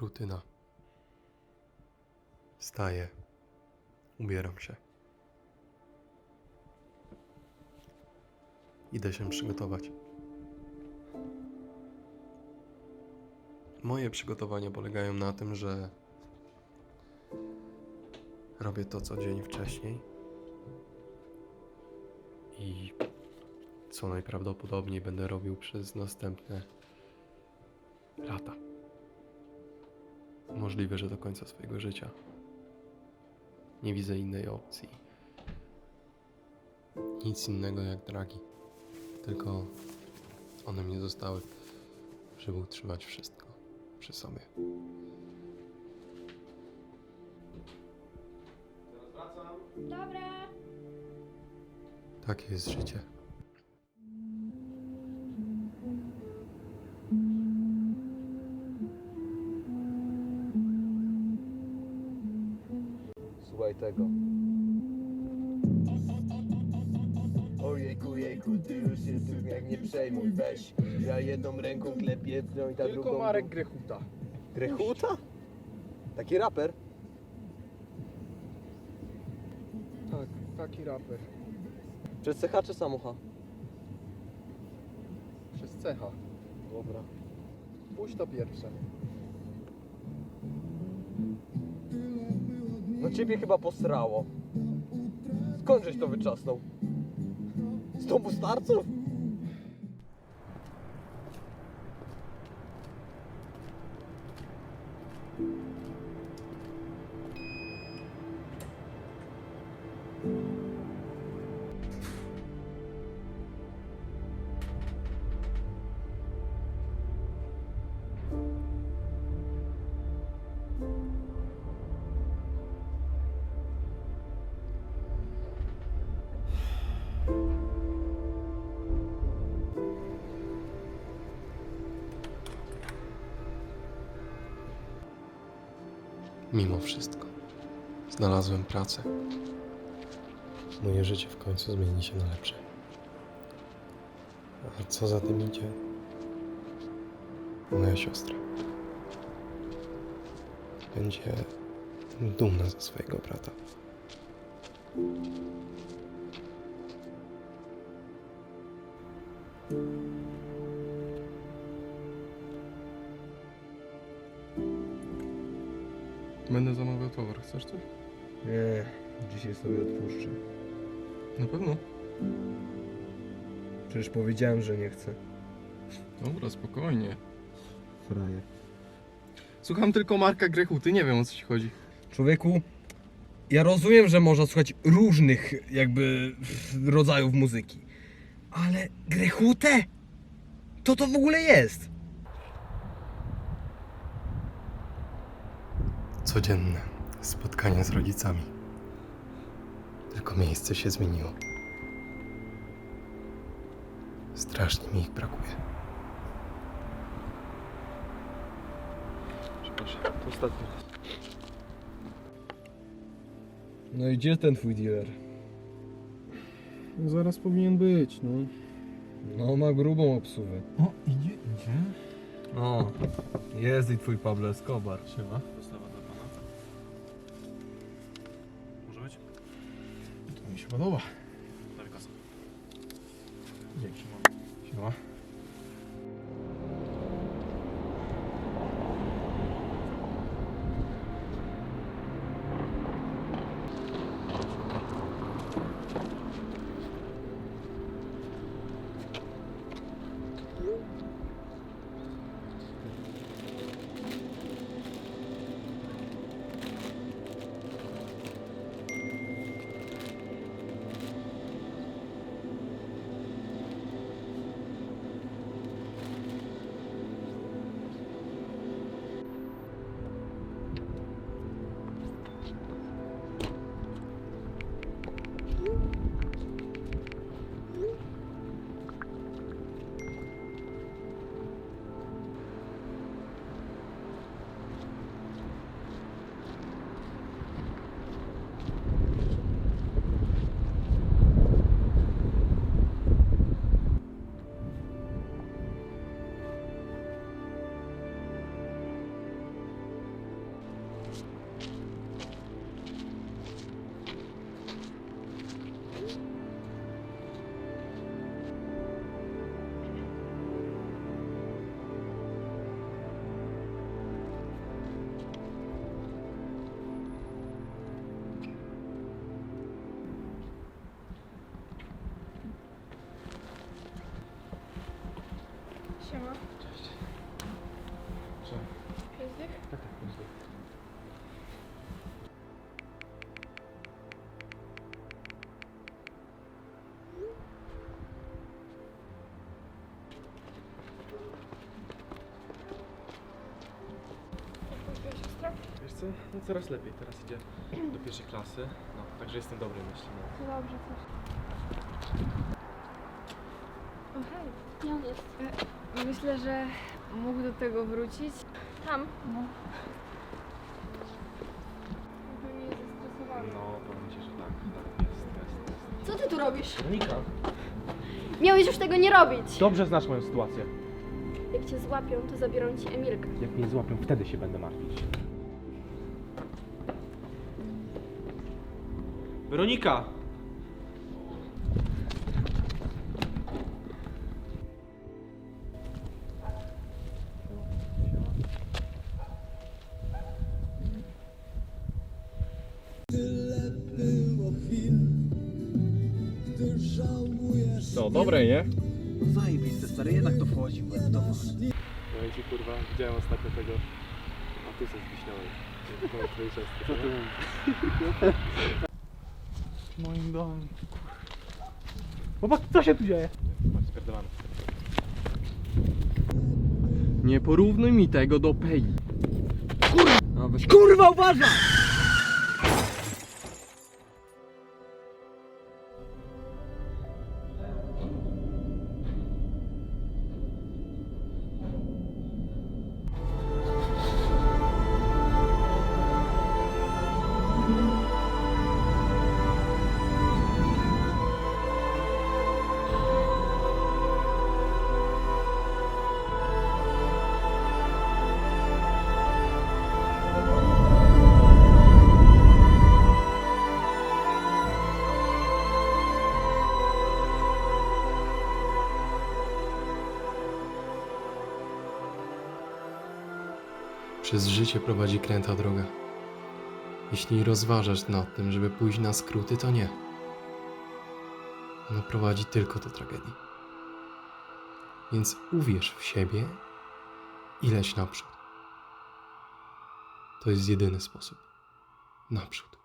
Rutyna. Wstaję. Ubieram się. Idę się przygotować. Moje przygotowania polegają na tym, że robię to co dzień wcześniej i co najprawdopodobniej będę robił przez następne lata. Możliwe, że do końca swojego życia. Nie widzę innej opcji. Nic innego jak dragi. Tylko one mnie zostały, żeby utrzymać wszystko przy sobie. Dobra. Takie jest życie. Słuchaj tego. Ojejku, jejku, ty już się tym jak nie przejmuj, weź. Ja jedną ręką klepię, no i ta Tylko drugą... Marek Grechuta. Grechuta? Taki raper? Tak, taki raper. Przez CH czy samocha? Przez cecha. Dobra. Puść to pierwsze. Ciebie chyba posrało. Skąd żeś to wyczasnął? Z domu starców? Mimo wszystko, znalazłem pracę. Moje życie w końcu zmieni się na lepsze. A co za tym idzie? Moja siostra będzie dumna ze swojego brata. Będę zamawiał towar. Chcesz coś? Nie, dzisiaj sobie odpuszczę. Na pewno. Przecież powiedziałem, że nie chcę. Dobra, spokojnie. Frajer. Słucham tylko Marka Grechuty, nie wiem o co ci chodzi. Człowieku, ja rozumiem, że można słuchać różnych jakby rodzajów muzyki, ale grechutę? To to w ogóle jest? Codzienne spotkanie z rodzicami. Tylko miejsce się zmieniło. Strasznie mi ich brakuje. Przepraszam, to ostatni raz. No i gdzie ten twój dealer? No zaraz powinien być, no. No ma grubą obsługę. O, idzie, idzie. O, jest i twój Pablo Escobar. Siema. Postawa podoba. Dzięki. Siema. Siema. Cześć. Pięć dych? Tak, tak, siostra? Wiesz co, no coraz lepiej. Teraz idzie do pierwszej klasy. No, także jestem dobry, myślę. No. To dobrze, coś. O hej. Ja jest. E, Myślę, że mógł do tego wrócić. Tam? No. Jakby mnie zestresowali. no, powiem ci, że tak, tak, jest, jest, jest. Co ty tu robisz? Monika, Miałeś już tego nie robić. dobrze znasz moją sytuację. Jak cię złapią, to zabiorą ci Emilkę. Jak mnie złapią, wtedy się będę martwić. Weronika! Co, dobre, nie? Zajebiste, stary, jednak to wchodzi w to No i ci kurwa, widziałem ostatnio tego Matusa z Wiśniowej. Co ty mówisz? Moim domem. Chłopak, co się tu dzieje? Spierdolamy. Nie porównuj mi tego do Pei. Kurwa, uważaj! Przez życie prowadzi kręta droga. Jeśli rozważasz nad tym, żeby pójść na skróty, to nie. Ona prowadzi tylko do tragedii. Więc uwierz w siebie i leć naprzód. To jest jedyny sposób. Naprzód.